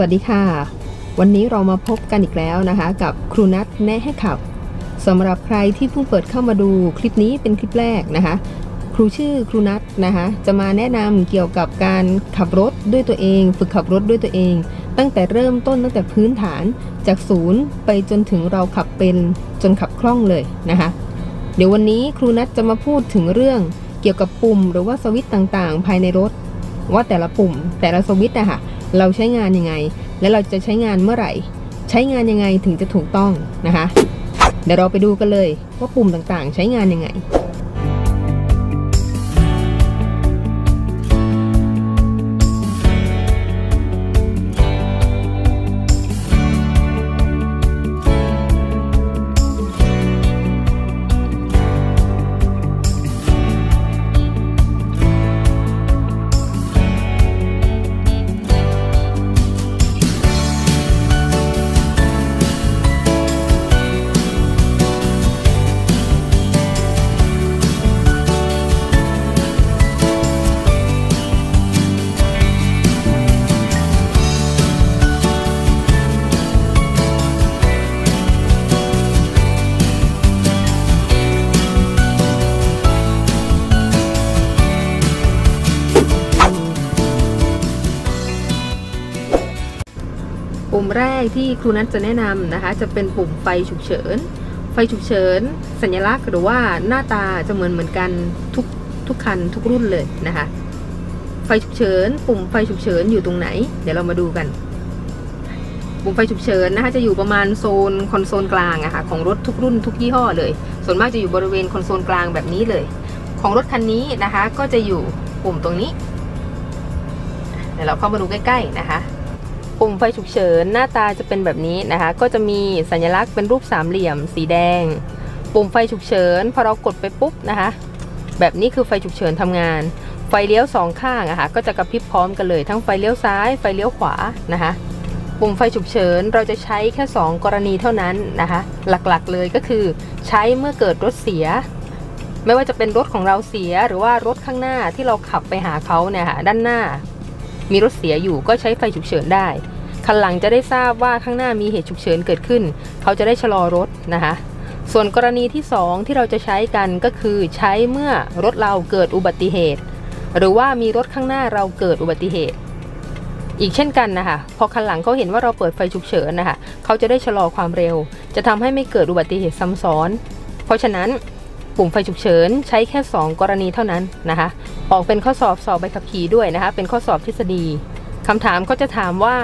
วัสดีค่ะ วันนี้เรามาพบกันอีกแล้วนะคะ กับครูนัทแนะให้ขับสำหรับใครที่เพิ่งเปิดเข้ามาดูคลิปนี้เป็นคลิปแรกนะคะ ครูชื่อครูนัทนะคะ จะมาแนะนำเกี่ยวกับการขับรถด้วยตัวเอง ฝึกขับรถด้วยตัวเอง ตั้งแต่เริ่มต้นตั้งแต่พื้นฐานจากศูนย์ไปจนถึงเราขับเป็นจนขับคล่องเลยนะคะ เดี๋ยววันนี้ครูนัทจะมาพูดถึงเรื่องเกี่ยวกับปุ่ม หรือว่าสวิตต่างๆ ภายในรถ ว่าแต่ละปุ่มแต่ละสวิตช์อะค่ะ เราใช้งานยังไง และเราจะใช้งานเมื่อไหร่ ใช้งานยังไงถึงจะถูกต้องนะคะ เดี๋ยวเราไปดูกันเลยว่าปุ่มต่างๆ ใช้งานยังไง แรกที่ครูนัทจะแนะนำนะคะ จะเป็นปุ่มไฟฉุกเฉิน ไฟฉุกเฉิน สัญลักษณ์หรือว่าหน้าตาจะเหมือนเหมือนกันทุกทุกคันทุกรุ่นเลยนะคะ ไฟฉุกเฉิน ปุ่มไฟฉุกเฉินอยู่ตรงไหน เดี๋ยวเรามาดูกัน ปุ่มไฟฉุกเฉินนะคะจะอยู่ประมาณโซนคอนโซลกลางอะค่ะของรถทุกรุ่นทุกยี่ห้อเลย ส่วนมากจะอยู่บริเวณคอนโซลกลางแบบนี้เลย ของรถคันนี้นะคะก็จะอยู่ปุ่มตรงนี้เดี๋ยวเราเข้ามาดูใกล้ๆนะคะ ปุ่มไฟฉุกเฉินหน้าตาจะเป็นแบบนี้นะคะ ก็จะมีสัญลักษณ์เป็นรูปสามเหลี่ยม สีแดง ปุ่มไฟฉุกเฉินพอเรากดไปปุ๊บนะคะ แบบนี้คือไฟฉุกเฉินทำงาน ไฟเลี้ยวสองข้างอะคะก็จะกระพริบพร้อมกันเลยทั้งไฟเลี้ยวซ้ายไฟเลี้ยวขวานะคะปุ่มไฟฉุกเฉินเราจะใช้แค่ 2 กรณีเท่านั้นนะคะ หลักๆเลยก็คือใช้เมื่อเกิดรถเสีย ไม่ว่าจะเป็นรถของเราเสียหรือว่ารถข้างหน้าที่เราขับไปหาเขาเนี่ยค่ะด้านหน้า มีรถเสียอยู่ก็ใช้ไฟฉุกเฉินได้ คันหลังจะได้ทราบว่าข้างหน้ามีเหตุฉุกเฉินเกิดขึ้น เขาจะได้ชะลอรถนะคะ ส่วนกรณีที่ 2 ที่เราจะใช้กันก็คือใช้เมื่อรถเราเกิดอุบัติเหตุ หรือว่ามีรถข้างหน้าเราเกิดอุบัติเหตุ อีกเช่นกันนะคะ พอคันหลังเขาเห็นว่าเราเปิดไฟฉุกเฉินนะคะ เขาจะได้ชะลอความเร็ว จะทำให้ไม่เกิดอุบัติเหตุซ้ำซ้อน เพราะฉะนั้นปุ่มไฟฉุกเฉินใช้แค่ 2 กรณีเท่านั้นนะคะ ออกเป็นข้อสอบสอบใบขับขี่ด้วยนะคะ เป็นข้อสอบทฤษฎีคำถามก็จะถามว่า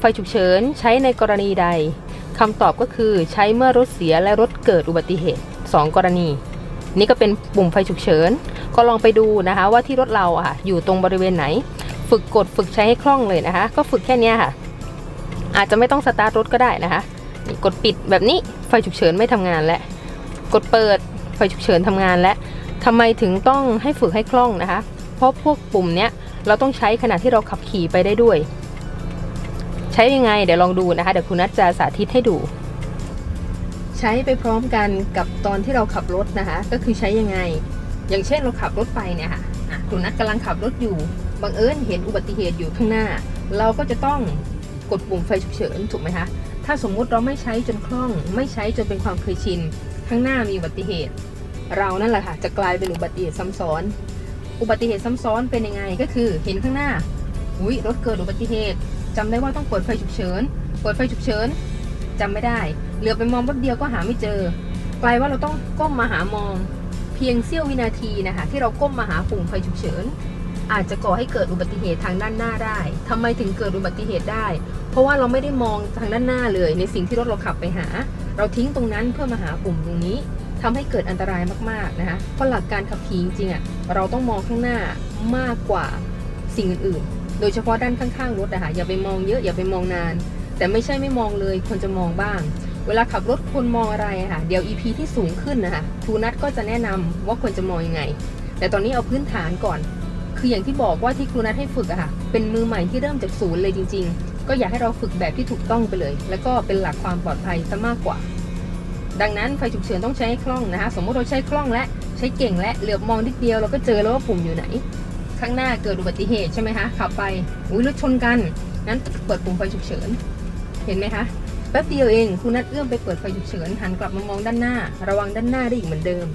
ไฟฉุกเฉินใช้ในกรณีใดคำตอบก็คือใช้เมื่อรถเสียและรถเกิดอุบัติเหตุ 2 กรณี นี่ก็เป็นปุ่มไฟฉุกเฉิน ก็ลองไปดูนะคะว่าที่รถเราอะค่ะอยู่ตรงบริเวณไหน ฝึกกดฝึกใช้ให้คล่องเลยนะคะ ก็ฝึกแค่นี้ค่ะ อาจจะไม่ต้องสตาร์ทรถก็ได้นะคะ กดปิดแบบนี้ไฟฉุกเฉินไม่ทำงานแล้วกดเปิดไฟฉุกเฉินทำงานแล้วทำไมถึงต้องให้ฝึกให้คล่องนะคะ เพราะพวกปุ่มเนี้ยเราต้องใช้ขณะที่เราขับขี่ไปได้ด้วย ช้ยังไงเดี๋ยวลองดูนะคะเดี๋ยวคุณนัทจะสาธิตให้ดู ใช้ไปพร้อมกันกับตอนที่เราขับรถนะคะ ก็คือใช้ยังไง อย่างเช่นเราขับรถไปเนี่ยค่ะคุณนัทกำลังขับรถอยู่บังเอิญเห็นอุบัติเหตุอยู่ข้างหน้า เราก็จะต้องกดปุ่มไฟฉุกเฉินถูกไหมคะถ้าสมมุติเราไม่ใช้จนคล่อง ไม่ใช้จนเป็นความเคยชินข้างหน้ามีอุบัติเหตุ เรานั่นแหละค่ะจะกลายเป็นอุบัติเหตุซ้ำซ้อน อุบัติเหตุซ้ำซ้อนเป็นยังไงก็คือเห็นข้างหน้าอุ้ยรถเกิดอุบัติเหตุ จำได้ว่าต้องเปิดไฟฉุกเฉิน เปิดไฟฉุกเฉินจำไม่ได้ เหลือไปมองแป๊บเดียวก็หาไม่เจอ กลายว่าเราต้องก้มมาหามอง เพียงเสี้ยววินาทีนะคะ ที่เราก้มมาหาปุ่มไฟฉุกเฉิน อาจจะก่อให้เกิดอุบัติเหตุทางด้านหน้าได้ทำไมถึงเกิดอุบัติเหตุได้ เพราะว่าเราไม่ได้มองทางด้านหน้าเลย ในสิ่งที่รถเราขับไปหา เราทิ้งตรงนั้นเพื่อมาหาปุ่มตรงนี้ทำให้เกิดอันตรายมากๆนะคะเพราะหลักการขับขี่จริงๆอะเราต้องมองข้างหน้ามากกว่าสิ่งอื่นๆ โดยเฉพาะด้านข้างๆรถอะค่ะอย่าไปมองเยอะอย่าไปมองนาน แต่ไม่ใช่ไม่มองเลยควรจะมองบ้าง เวลาขับรถควรมองอะไระค่ะเดี๋ยว EP ที่สูงขึ้นนะคะครูนัทก็จะแนะนำว่าควรจะมองยังไง แต่ตอนนี้เอาพื้นฐานก่อน คืออย่างที่บอกว่าที่ครูนัทให้ฝึกอะค่ะเป็นมือใหม่ที่เริ่มจากศูนย์เลยจริง ๆ ก็อยากให้เราฝึกแบบที่ถูกต้องไปเลย แล้วก็เป็นหลักความปลอดภัยซะมากกว่า ดังนั้นไฟฉุกเฉินต้องใช้ให้คล่องนะคะ สมมติเราใช้คล่องและใช้เก่งและเหลือบมองนิดเดียวเราก็เจอแล้วว่าปุ่มอยู่ไหน ข้างหน้าเกิดอุบัติเหตุใช่ไหมคะขับไปอุ้ยรถชนกันงั้นเปิดปุ่มไฟฉุกเฉิน เห็นไหมคะแป๊บเดียวเองคุณนัดเอื้อมไปเปิดไฟฉุกเฉินหันกลับมามองด้านหน้า ระวังด้านหน้าได้อีกเหมือนเดิม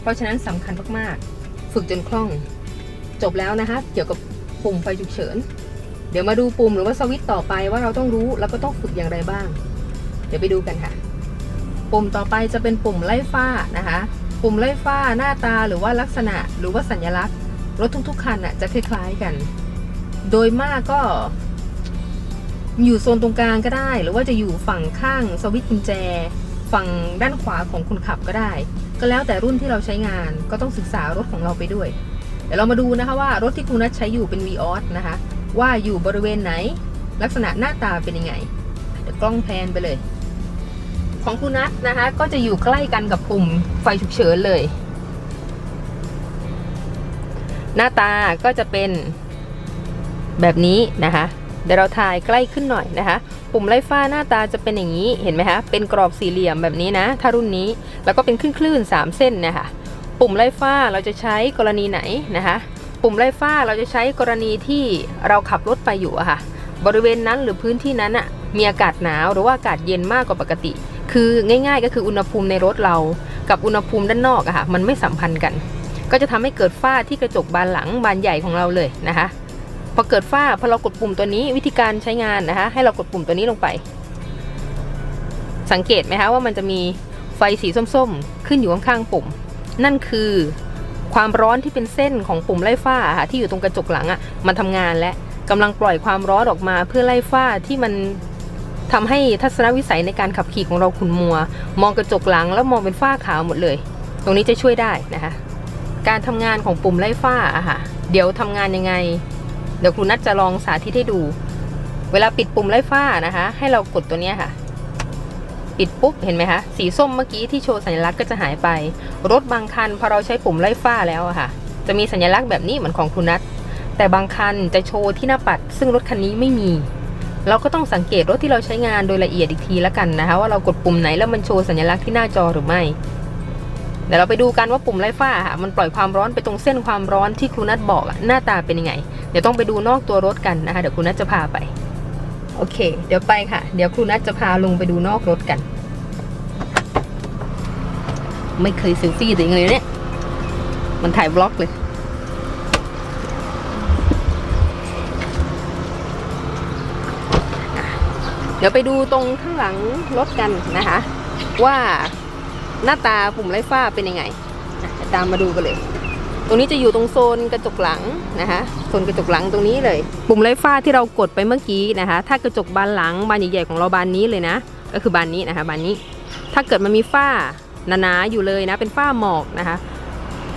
เพราะฉะนั้นสำคัญมากๆ ฝึกจนคล่อง จบแล้วนะคะ เกี่ยวกับปุ่มไฟฉุกเฉิน เดี๋ยวมาดูปุ่มหรือว่าสวิตช์ต่อไปว่าเราต้องรู้แล้วก็ต้องฝึกอย่างไรบ้าง เดี๋ยวไปดูกันค่ะ ปุ่มต่อไปจะเป็นปุ่มไล่ฝ้านะคะ ปุ่มไล่ฝ้าหน้าตาหรือว่าลักษณะหรือว่าสัญลักษณ์ รถทุกๆคันน่ะจะคล้ายๆกัน โดยมากก็อยู่โซนตรงกลางก็ได้ หรือว่าจะอยู่ฝั่งข้างสวิตช์กุญแจ ฝั่งด้านขวาของคนขับก็ได้ ก็แล้วแต่รุ่นที่เราใช้งานก็ต้องศึกษารถของเราไปด้วย เดี๋ยวเรามาดูนะคะว่ารถที่คุณนัทใช้อยู่เป็น v ีออสนะคะ ว่าอยู่บริเวณไหน ลักษณะหน้าตาเป็นยังไงเดี๋ยวกล้องแพนไปเลย ของคุณนัทนะคะ ก็จะอยู่ใกล้กันกับปุ่มไฟฉุกเฉินเลย หน้าตาก็จะเป็นแบบนี้นะคะ เดี๋ยวเราถ่ายใกล้ขึ้นหน่อยนะคะ ปุ่มไล่ฟ้าหน้าตาจะเป็นอย่างนี้เห็นไหมคะ เป็นกรอบสี่เหลี่ยมแบบนี้นะ ถ้ารุ่นนี้แล้วก็เป็นคลื่นๆสามเส้นนะคะปุ่มไล่ฟ้าเราจะใช้กรณีไหนนะคะ ปุ่มไล่ฟ้าเราจะใช้กรณีที่เราขับรถไปอยู่อะค่ะ บริเวณนั้นหรือพื้นที่นั้นอะมีอากาศหนาวหรือว่าอากาศเย็นมากกว่าปกติ คือง่าย ๆ ก็คืออุณหภูมิในรถเรา กับอุณหภูมิด้านนอกอะค่ะ มันไม่สัมพันธ์กัน ก็จะทำให้เกิดฝ้าที่กระจกบานหลังบานใหญ่ของเราเลยนะคะ พอเกิดฝ้าพอเรากดปุ่มตัวนี้วิธีการใช้งานนะคะ ให้เรากดปุ่มตัวนี้ลงไป สังเกตไหมคะว่ามันจะมีไฟสีส้มๆ ขึ้นอยู่ข้างๆปุ่ม นั่นคือความร้อนที่เป็นเส้นของปุ่มไล่ฝ้าค่ะที่อยู่ตรงกระจกหลังอะ่ะมันทำงานและกำลังปล่อยความร้อนออกมาเพื่อไล่ฝ้าที่มันทำให้ทัศนวิสัยในการขับขี่ของเราขุ่นมัว มองกระจกหลังแล้วมองเป็นฝ้าขาวหมดเลย ตรงนี้จะช่วยได้นะคะ การทำงานของปุ่มไล่ฝ้าอะค่ะ เดี๋ยวทำงานยังไง เดี๋ยวครูนัทจะลองสาธิตให้ดู เวลาปิดปุ่มไล่ฝ้านะคะ ให้เรากดตัวนี้ค่ะ ปิดปุ๊บเห็นไหมคะ สีส้มเมื่อกี้ที่โชว์สัญลักษณ์ก็จะหายไป รถบางคันพอเราใช้ปุ่มไล่ฝ้าแล้วอะค่ะ จะมีสัญลักษณ์แบบนี้เหมือนของคุณนัทแต่บางคันจะโชว์ที่หน้าปัด ซึ่งรถคันนี้ไม่มี เราก็ต้องสังเกตรถที่เราใช้งานโดยละเอียดอีกทีละกันนะคะ ว่าเรากดปุ่มไหนแล้วมันโชว์สัญลักษณ์ที่หน้าจอหรือไม่ เดี๋ยวเราไปดูกันว่าปุ่มไล่ฝ้าค่ะมันปล่อยความร้อนไปตรงเส้นความร้อนที่ครูนัทบอกอะหน้าตาเป็นยังไง เดี๋ยวต้องไปดูนอกตัวรถกันนะคะเดี๋ยวครูนัทจะพาไป โอเค เดี๋ยวไปค่ะ เดี๋ยวครูนัทจะพาลงไปดูนอกรถกัน ไม่เคยเซลฟี่ตัวเองเลยเนี่ยมันถ่ายบล็อกเลยเดี๋ยวไปดูตรงข้างหลังรถกันนะคะ ว่า หน้าตาปุ่มไล่ฟ้าเป็นยังไงตามมาดูกันเลย ตรงนี้จะอยู่ตรงโซนกระจกหลังนะคะโซนกระจกหลังตรงนี้เลย ปุ่มไล่ฟ้าที่เรากดไปเมื่อกี้นะคะ ถ้ากระจกบานหลังบานใหญ่ๆของเราบานนี้เลยนะ ก็คือบานนี้นะคะบานนี้ ถ้าเกิดมันมีฝ้าหนาๆอยู่เลยนะ เป็นฝ้าหมอกนะคะ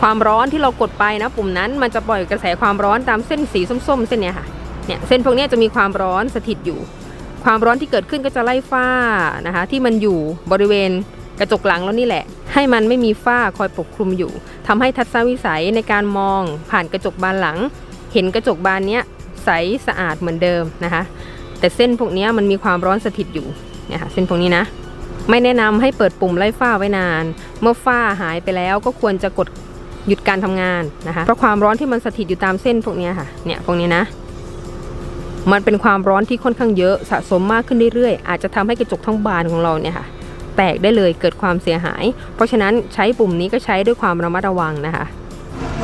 ความร้อนที่เรากดไปนะ ปุ่มนั้นมันจะปล่อยกระแสความร้อนตามเส้นสีส้มๆ เส้นเนี้ยค่ะเนี่ยเส้นพวกนี้จะมีความร้อนสถิตอยู่ ความร้อนที่เกิดขึ้นก็จะไล่ฝ้านะคะ ที่มันอยู่บริเวณ กระจกหลังแล้วนี่แหละ ให้มันไม่มีฝ้าคอยปกคลุมอยู่ทำให้ทัศนวิสัยในการมองผ่านกระจกบานหลัง เห็นกระจกบานเนี้ยใสสะอาดเหมือนเดิมนะคะ แต่เส้นพวกนี้มันมีความร้อนสถิตอยู่เนี่ยค่ะเส้นพวกนี้นะ ไม่แนะนำให้เปิดปุ่มไล่ฝ้าไว้นาน เมื่อฝ้าหายไปแล้วก็ควรจะกดหยุดการทำงานนะคะเพราะความร้อนที่มันสถิตอยู่ตามเส้นพวกนี้ค่ะเนี่ยพวกนี้นะมันเป็นความร้อนที่ค่อนข้างเยอะสะสมมากขึ้นเรื่อยๆ อาจจะทำให้กระจกทั้งบานของเราเนี่ยค่ะ แตกได้เลยเกิดความเสียหาย เพราะฉะนั้นใช้ปุ่มนี้ก็ใช้ด้วยความระมัดระวังนะคะ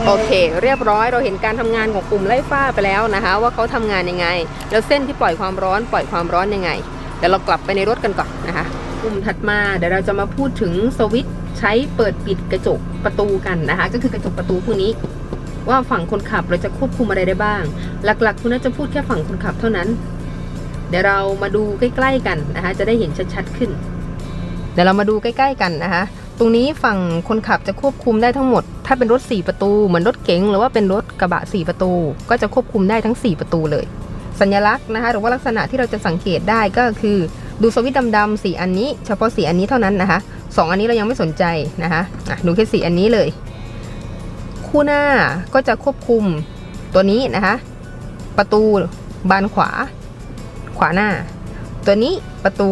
โอเค เรียบร้อยเราเห็นการทำงานของปุ่มไล่ฝ้าไปแล้วนะคะ ว่าเขาทำงานยังไง แล้วเส้นที่ปล่อยความร้อนปล่อยความร้อนยังไงเดี๋ยวเรากลับไปในรถกันก่อนนะคะปุ่มถัดมาเดี๋ยวเราจะมาพูดถึงสวิตช์ใช้เปิดปิดกระจกประตูกันนะคะ ก็คือกระจกประตูพวกนี้ ว่าฝั่งคนขับเราจะควบคุมอะไรได้บ้าง หลักๆ คุณน่าจะพูดแค่ฝั่งคนขับเท่านั้น เดี๋ยวเรามาดูใกล้ ๆ กันนะคะ จะได้เห็นชัดๆขึ้น ดี๋ยวเรามาดูใกล้ๆกันนะคะ ตรงนี้ฝั่งคนขับจะควบคุมได้ทั้งหมด ถ้าเป็นรถ 4 ประตู เหมือนรถเก๋งหรือว่าเป็นรถกระบะ 4 ประตู ก็จะควบคุมได้ทั้ง 4 ประตูเลย สัญลักษณ์นะคะหรือว่าลักษณะที่เราจะสังเกตได้ก็คือดูสวิตช์ดำๆสีอันนี้ เฉพาะสีอันนี้เท่านั้นนะคะสองอันนี้เรายังไม่สนใจนะคะะดูแค่สีอันนี้เลย คู่หน้าก็จะควบคุมตัวนี้นะคะ ประตูบานขวา ขวาหน้า ตัวนี้ประตู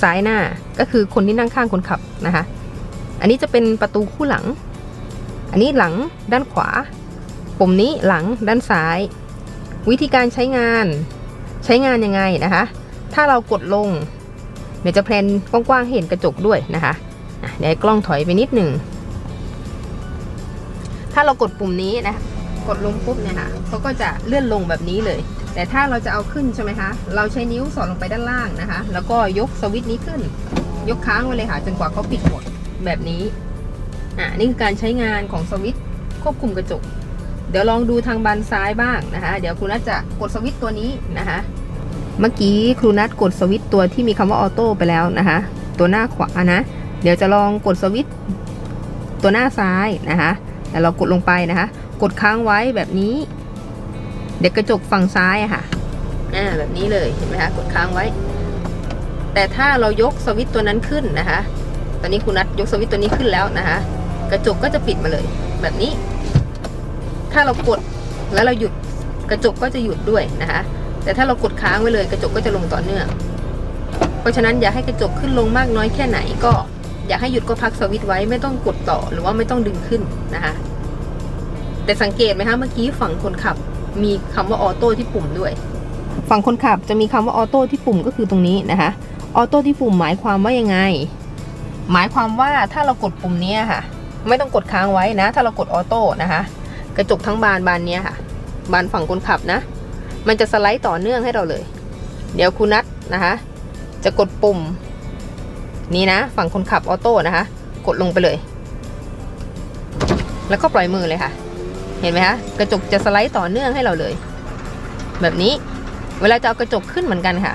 ซ้ายหน้าก็คือคนที่นั่งข้างคนขับนะคะ อันนี้จะเป็นประตูคู่หลัง อันนี้หลังด้านขวา ปุ่มนี้หลังด้านซ้าย วิธีการใช้งานใช้งานยังไงนะคะ ถ้าเรากดลง เดี๋ยวจะแพลนกว้างๆเห็นกระจกด้วยนะคะเดี๋ยวกล้องถอยไปนิดหนึ่ง ถ้าเรากดปุ่มนี้นะ กดลงปุ๊บเนี่ยค่ะเขาก็จะเลื่อนลงแบบนี้เลย แต่ถ้าเราจะเอาขึ้นใช่ไหมคะ เราใช้นิ้วสอดลงไปด้านล่างนะคะ แล้วก็ยกสวิตช์นี้ขึ้น ยกค้างไว้เลยค่ะ จนกว่าเขาปิดหมดแบบนี้ อ่านี่คือการใช้งานของสวิตช์ควบคุมกระจก เดี๋ยวลองดูทางบานซ้ายบ้างนะคะ เดี๋ยวครูนัทจะกดสวิตช์ตัวนี้นะคะ เมื่อกี้ครูนัทกดสวิตช์ตัวที่มีคำว่าออโต้ไปแล้วนะคะ ตัวหน้าขวานะ เดี๋ยวจะลองกดสวิตช์ตัวหน้าซ้ายนะคะ แต่เรากดลงไปนะคะ กดค้างไว้แบบนี้ เดี๋ยวกระจกฝั่งซ้ายอะค่ะอ่าแบบนี้เลยเห็นไหมคะกดค้างไว้ แต่ถ้าเรายกสวิตตัวนั้นขึ้นนะคะ ตอนนี้คุณนัทยกสวิตตัวนี้ขึ้นแล้วนะคะ กระจกก็จะปิดมาเลย แบบนี้ ถ้าเรากดแล้วเราหยุดกระจกก็จะหยุดด้วยนะคะ แต่ถ้าเรากดค้างไว้เลยกระจกก็จะลงต่อเนื่อง เพราะฉะนั้นอย่าให้กระจกขึ้นลงมากน้อยแค่ไหนก็ อยากให้หยุดก็พักสวิตไว้ไม่ต้องกดต่อหรือว่าไม่ต้องดึงขึ้นนะคะ แต่สังเกตไหมคะเมื่อกี้ฝั่งคนขับ มีคำว่าออโต้ที่ปุ่มด้วย ฝั่งคนขับจะมีคำว่าออโต้ที่ปุ่มก็คือตรงนี้นะคะออโต้ที่ปุ่มหมายความว่ายังไง หมายความว่าถ้าเรากดปุ่มนี้ค่ะ ไม่ต้องกดค้างไว้นะ ถ้าเรากดออโต้นะคะ กระจกทั้งบานบานนี้ค่ะ บานฝั่งคนขับนะ มันจะสไลด์ต่อเนื่องให้เราเลย เดี๋ยวคุณนัทนะคะ จะกดปุ่ม นี้นะ ฝั่งคนขับออโต้นะคะ กดลงไปเลย แล้วก็ปล่อยมือเลยค่ะ เห็นไหมคะกระจกจะสไลด์ต่อเนื่องให้เราเลย แบบนี้เวลาจะเอากระจกขึ้นเหมือนกันค่ะ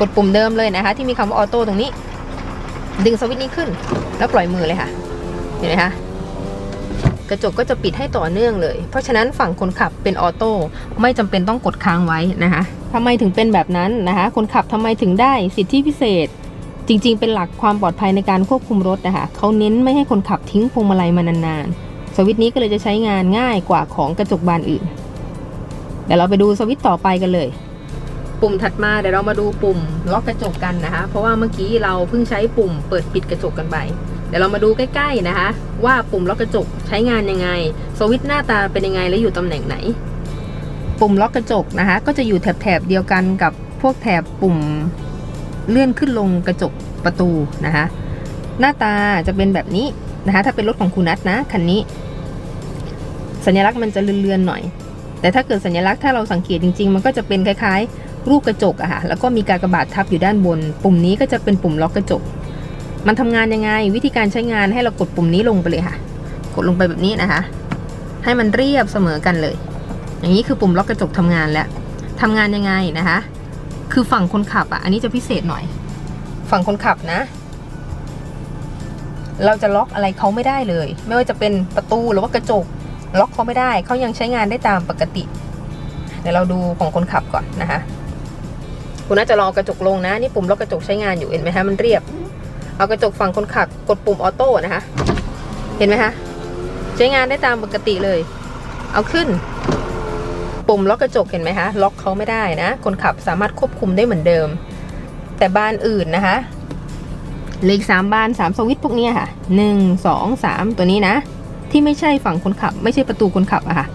กดปุ่มเดิมเลยนะคะ ที่มีคำว่าออโต้ตรงนี้ ดึงสวิตช์นี้ขึ้น แล้วปล่อยมือเลยค่ะ เห็นไหมคะกระจกก็จะปิดให้ต่อเนื่องเลย เพราะฉะนั้นฝั่งคนขับเป็นออโต้ไม่จำเป็นต้องกดค้างไว้นะคะทำไมถึงเป็นแบบนั้นนะคะ คนขับทำไมถึงได้สิทธิพิเศษ จริง ๆ เป็นหลักความปลอดภัยในการควบคุมรถนะคะเขาเน้นไม่ให้คนขับทิ้งพวงมาลัยมานานๆ สวิตช์นี้ก็เลยจะใช้งานง่ายกว่าของกระจกบานอื่น เดี๋ยวเราไปดูสวิตช์ต่อไปกันเลย ปุ่มถัดมาเดี๋ยวเรามาดูปุ่มล็อกกระจกกันนะคะ เพราะว่าเมื่อกี้เราเพิ่งใช้ปุ่มเปิดปิดกระจกกันไปเดี๋ยวเรามาดูใกล้ๆนะคะ ว่าปุ่มล็อกกระจกใช้งานยังไง สวิตช์หน้าตาเป็นยังไงและอยู่ตำแหน่งไหน ปุ่มล็อกกระจกนะคะ ก็จะอยู่แถบๆเดียวกันกับพวกแถบปุ่มเลื่อนขึ้นลงกระจกประตูนะคะ หน้าตาจะเป็นแบบนี้นะคะ ถ้าเป็นรถของคุณนัทนะคันนี้ สัญลักษณ์มันจะเลือนๆหน่อย แต่ถ้าเกิดสัญลักษณ์ถ้าเราสังเกตจริง ๆ มันก็จะเป็นคล้ายๆ รูปกระจกอะค่ะแล้วก็มีการกระบาดทับอยู่ด้านบน ปุ่มนี้ก็จะเป็นปุ่มล็อกกระจก มันทำงานยังไง วิธีการใช้งานให้เรากดปุ่มนี้ลงไปเลยค่ะ กดลงไปแบบนี้นะคะ ให้มันเรียบเสมอกันเลย อย่างนี้คือปุ่มล็อกกระจกทำงานแล้วทำงานยังไงนะคะ คือฝั่งคนขับอะอันนี้จะพิเศษหน่อย ฝั่งคนขับนะ เราจะล็อกอะไรเขาไม่ได้เลย ไม่ว่าจะเป็นประตูหรือว่ากระจก ล็อกเขาไม่ได้เขายังใช้งานได้ตามปกติ เดี๋ยวเราดูของคนขับก่อนนะคะคุณน่าจะรอกระจกลงนะ นี่ปุ่มล็อกกระจกใช้งานอยู่เห็นไหมคะมันเรียบ เอากระจกฝั่งคนขับกดปุ่มออโต้นะคะ เห็นไหมคะใช้งานได้ตามปกติเลย เอาขึ้น ปุ่มล็อกกระจกเห็นไหมคะล็อกเขาไม่ได้นะ คนขับสามารถควบคุมได้เหมือนเดิม แต่บ้านอื่นนะคะเลขสามบานสามสวิตพวกนี้ค่ะหนึ่งสองสามตัวนี้นะ ที่ไม่ใช่ฝั่งคนขับ ไม่ใช่ประตูคนขับอะค่ะ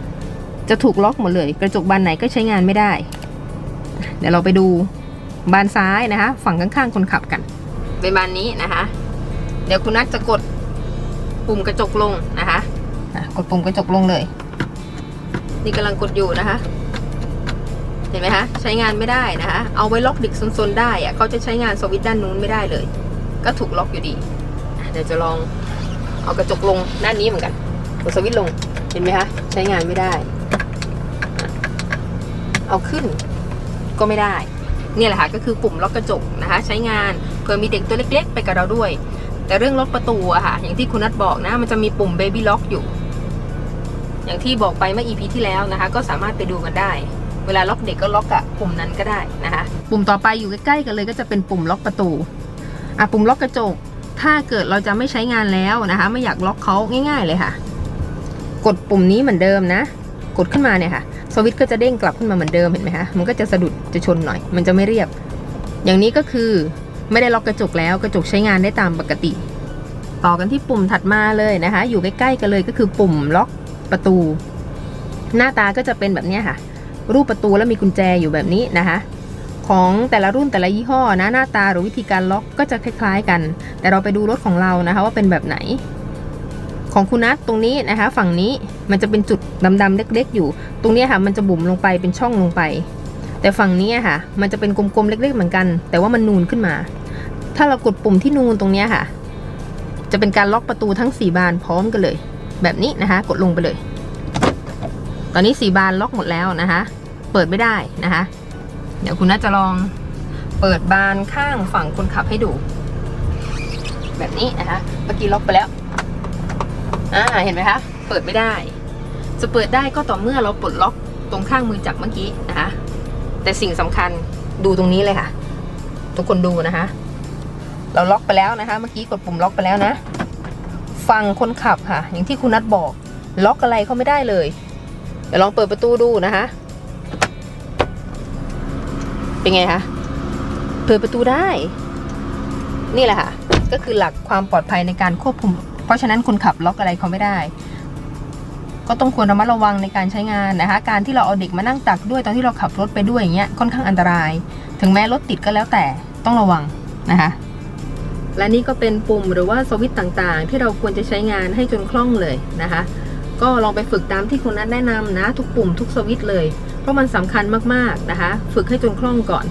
จะถูกล็อกหมดเลย กระจกบานไหนก็ใช้งานไม่ได้ เดี๋ยวเราไปดูบานซ้ายนะคะ ฝั่งข้างๆคนขับกันเป็นบานนี้นะคะ เดี๋ยวคุณนัทจะกดปุ่มกระจกลงนะคะกดปุ่มกระจกลงเลย นี่กำลังกดอยู่นะคะ เห็นไหมคะใช้งานไม่ได้นะคะ เอาไว้ล็อกเด็กซนๆได้อะเขาจะใช้งานสวิตช์ด้านนู้นไม่ได้เลย ก็ถูกล็อกอยู่ดี เดี๋ยวจะลอง เอากระจกลงด้านนี้เหมือนกันกดสวิตช์ลงเห็นไหมคะใช้งานไม่ได้ เอาขึ้นก็ไม่ได้เนี่ยแหละค่ะก็คือปุ่มล็อกกระจกนะคะ ใช้งานเผื่อมีเด็กตัวเล็ก ๆ ไปกับเราด้วย แต่เรื่องล็อกประตูอะค่ะ อย่างที่คุณนัทบอกนะ มันจะมีปุ่ม baby lock อยู่ อย่างที่บอกไปเมื่อ EP ที่แล้วนะคะ ก็สามารถไปดูกันได้ เวลาล็อกเด็กก็ล็อกอะปุ่มนั้นก็ได้นะคะ ปุ่มต่อไปอยู่ใกล้ๆกันเลยก็จะเป็นปุ่มล็อกประตูอะปุ่มล็อกกระจก ถ้าเกิดเราจะไม่ใช้งานแล้วนะคะ ไม่อยากล็อกเขาง่าย ๆเลยค่ะ กดปุ่มนี้เหมือนเดิมนะ กดขึ้นมาเนี่ยค่ะสวิตช์ก็จะเด้งกลับขึ้นมาเหมือนเดิมเห็นไหมคะมันก็จะสะดุดจะชนหน่อย มันจะไม่เรียบ อย่างนี้ก็คือไม่ได้ล็อกกระจกแล้วกระจกใช้งานได้ตามปกติ ต่อกันที่ปุ่มถัดมาเลยนะคะ อยู่ใกล้ๆกันเลยก็คือปุ่มล็อกประตู หน้าตาก็จะเป็นแบบนี้ค่ะ รูปประตูแล้วมีกุญแจอยู่แบบนี้นะคะ ของแต่ละรุ่นแต่ละยี่ห้อนะหน้าตาหรือวิธีการล็อกก็จะคล้าย ๆ กัน แต่เราไปดูรถของเรานะคะ ว่าเป็นแบบไหน ของคุณนัทตรงนี้นะคะ ฝั่งนี้มันจะเป็นจุดดำๆเล็ก ๆ อยู่ ตรงนี้ค่ะ มันจะบุ๋มลงไปเป็นช่องลงไป แต่ฝั่งนี้ค่ะ มันจะเป็นกลมๆเล็ก ๆ เหมือนกัน แต่ว่ามันนูนขึ้นมา ถ้าเรากดปุ่มที่นูนตรงนี้ค่ะ จะเป็นการล็อกประตูทั้ง 4 บานพร้อมกันเลย แบบนี้นะคะ กดลงไปเลย ตอนนี้ 4 บานล็อกหมดแล้วนะคะ เปิดไม่ได้นะคะ เดี๋ยวคุณน่าจะลองเปิดบานข้างฝั่งคนขับให้ดู แบบนี้นะคะเมื่อกี้ล็อกไปแล้วอ่าเห็นไหมคะ เปิดไม่ได้ จะเปิดได้ก็ต่อเมื่อเราปลดล็อกตรงข้างมือจับเมื่อกี้นะคะ แต่สิ่งสำคัญดูตรงนี้เลยค่ะ ทุกคนดูนะคะ เราล็อกไปแล้วนะคะ เมื่อกี้กดปุ่มล็อกไปแล้วนะฟังคนขับค่ะ อย่างที่คุณนัทบอก ล็อกอะไรเขาไม่ได้เลย เดี๋ยวลองเปิดประตูดูนะคะ เป็นไงคะเปิดประตูได้ นี่แหละค่ะ ก็คือหลักความปลอดภัยในการควบคุม เพราะฉะนั้นคนขับล็อกอะไรเขาไม่ได้ ก็ต้องควรระมัดระวังในการใช้งานนะคะ การที่เราเอาเด็กมานั่งตักด้วยตอนที่เราขับรถไปด้วยอย่างเงี้ยค่อนข้างอันตราย ถึงแม้รถติดก็แล้วแต่ต้องระวังนะคะและนี่ก็เป็นปุ่มหรือว่าสวิตต่างๆ ที่เราควรจะใช้งานให้จนคล่องเลยนะคะ ก็ลองไปฝึกตามที่คุณนัทแนะนำนะ ทุกปุ่มทุกสวิตเลย เพราะมันสำคัญมากๆนะคะ ฝึกให้จนคล่องก่อน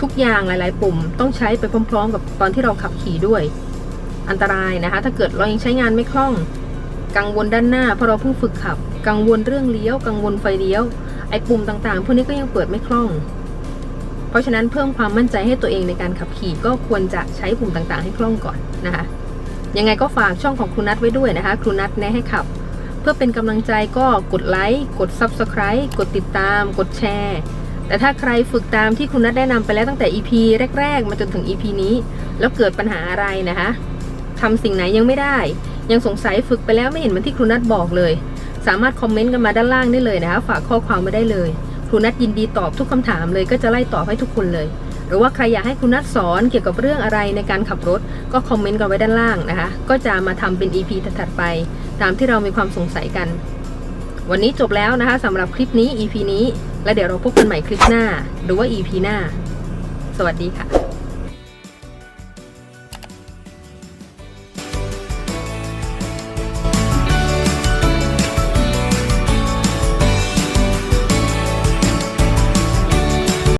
ทุกอย่างหลาย ๆ ปุ่มต้องใช้ไปพร้อม ๆ กับตอนที่เราขับขี่ด้วย อันตรายนะคะ ถ้าเกิดเรายังใช้งานไม่คล่อง กังวลด้านหน้าเพราะเราเพิ่งฝึกขับ กังวลเรื่องเลี้ยว กังวลไฟเลี้ยว ไอ้ปุ่มต่างๆ พวกนี้ก็ยังเปิดไม่คล่อง เพราะฉะนั้นเพิ่มความมั่นใจให้ตัวเองในการขับขี่ก็ควรจะใช้ปุ่มต่างๆ ให้คล่องก่อนนะคะยังไงก็ฝากช่องของครูนัทไว้ด้วยนะคะ ครูนัทแนะให้ขับ พื่อเป็นกำลังใจก็กดไลค์ กด Subscribe กดติดตาม กดแชร์ แต่ถ้าใครฝึกตามที่คุณนัทแนะนำไปแล้วตั้งแต่ EP แรก ๆ มาจนถึง EP นี้ แล้วเกิดปัญหาอะไรนะคะทำสิ่งไหนยังไม่ได้ ยังสงสัยฝึกไปแล้วไม่เห็นเหมือนที่ครูนัทบอกเลย สามารถคอมเมนต์กันมาด้านล่างได้เลยนะคะ ฝากข้อความมาได้เลย ครูนัทยินดีตอบทุกคำถามเลยก็จะไล่ตอบให้ทุกคนเลย หรือว่าใครอยากให้คุณนัทสอนเกี่ยวกับเรื่องอะไรในการขับรถ ก็คอมเมนต์กันไว้ด้านล่างนะคะ ก็จะมาทำเป็น EP ถัดไป ตามที่เรามีความสงสัยกัน วันนี้จบแล้วนะคะสำหรับคลิปนี้ EP นี้ และเดี๋ยวเราพบกันใหม่คลิปหน้า หรือว่า EP หน้า สวัสดีค่ะ